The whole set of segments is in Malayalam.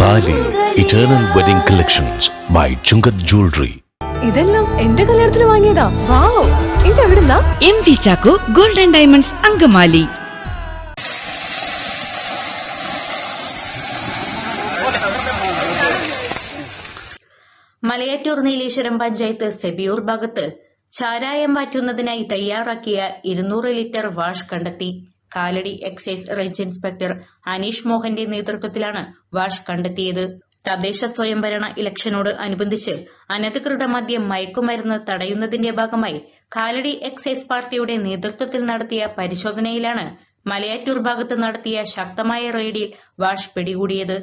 Thali eternal wedding collections by Chungath jewellery ഇതെല്ലാം എന്റെ കല്യാണത്തിന് വാങ്ങിയതാ. Wow ഇതെവിടുന്നാ M V Chacko golden diamonds Angamaly Malayattoor Neeleeswaram panchayat Sebiyoor ഭാഗത്ത് ചാരായം മാറ്റുന്നതിനായി തയ്യാറാക്കിയ ഇരുന്നൂറ് ലിറ്റർ വാഷ് കണ്ടെത്തി. Kalady excise range inspector Aneesh മോഹന്റെ നേതൃത്വത്തിലാണ് വാഷ് കണ്ടെത്തിയത്. തദ്ദേശ സ്വയംഭരണ ഇലക്ഷനോട് അനുബന്ധിച്ച് അനധികൃത മദ്യം മയക്കുമരുന്ന് തടയുന്നതിന്റെ ഭാഗമായി കാലടി എക്സൈസ് പാർട്ടിയുടെ നേതൃത്വത്തിൽ നടത്തിയ പരിശോധനയിലാണ് മലയാറ്റൂർ ഭാഗത്ത് നടത്തിയ ശക്തമായ റെയ്ഡിൽ വാഷ് പിടികൂടിയത്.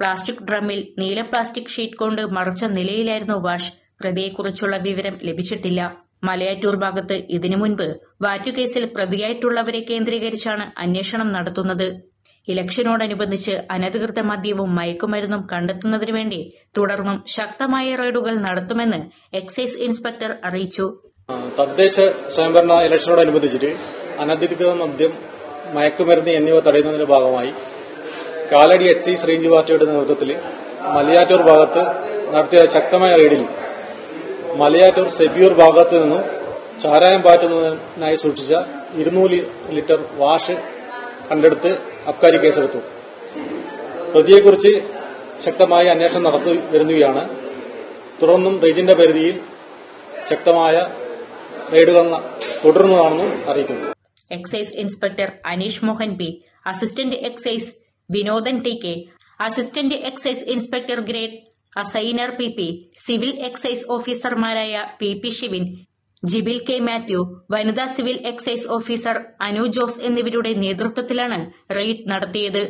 പ്ലാസ്റ്റിക് ഡ്രമ്മിൽ നീല പ്ലാസ്റ്റിക് ഷീറ്റ് കൊണ്ട് മറച്ച നിലയിലായിരുന്നു വാഷ്. പ്രതിയെക്കുറിച്ചുള്ള വിവരം ലഭിച്ചിട്ടില്ല. മലയാറ്റൂർ ഭാഗത്ത് ഇതിനു മുൻപ് വാറ്റുകേസിൽ പ്രതിയായിട്ടുള്ളവരെ കേന്ദ്രീകരിച്ചാണ് അന്വേഷണം നടത്തുന്നത്. ഇലക്ഷനോടനുബന്ധിച്ച് അനധികൃത മദ്യവും മയക്കുമരുന്നും കണ്ടെത്തുന്നതിനു വേണ്ടി തുടർന്നും ശക്തമായ റെയ്ഡുകൾ നടത്തുമെന്ന് എക്സൈസ് ഇൻസ്പെക്ടർ അറിയിച്ചു. തദ്ദേശ സ്വയംഭരണ ഇലക്ഷനോടനുബന്ധിച്ചിട്ട് അനധികൃത മദ്യം മയക്കുമരുന്ന് എന്നിവ തടയുന്നതിന്റെ ഭാഗമായി കാലടി എക്സൈസ് റേഞ്ച് പാർട്ടിയുടെ നേതൃത്വത്തിൽ മലയാറ്റൂർ ഭാഗത്ത് നടത്തിയ ശക്തമായ റെയ്ഡിൽ മലയാറ്റൂർ സെബിയൂർ ഭാഗത്ത് നിന്നും ചാരായം പാറ്റുന്നതിനായി സൂക്ഷിച്ച ഇരുന്നൂറ് ലിറ്റർ വാഷ് കണ്ടെടുത്ത് അബ്കാരി കേസെടുത്തു. പ്രതിയെക്കുറിച്ച് ശക്തമായ അന്വേഷണം നടത്തി വരുന്നവയാണ്. തുടർന്നും റേജിന്റെ പരിധിയിൽ ശക്തമായ റെയ്ഡുകൾ തുടരുന്നതാണെന്നും അറിയിക്കുന്നു. Excise inspector Aneesh Mohan B assistant excise Vinodan T K assistant excise inspector grade Asainar P P civil excise ഓഫീസർമാരായ P P Shivin Jibil K Mathew വനിതാ civil excise officer Anu Jose എന്നിവരുടെ നേതൃത്വത്തിലാണ് റെയ്ഡ് നടത്തിയത്.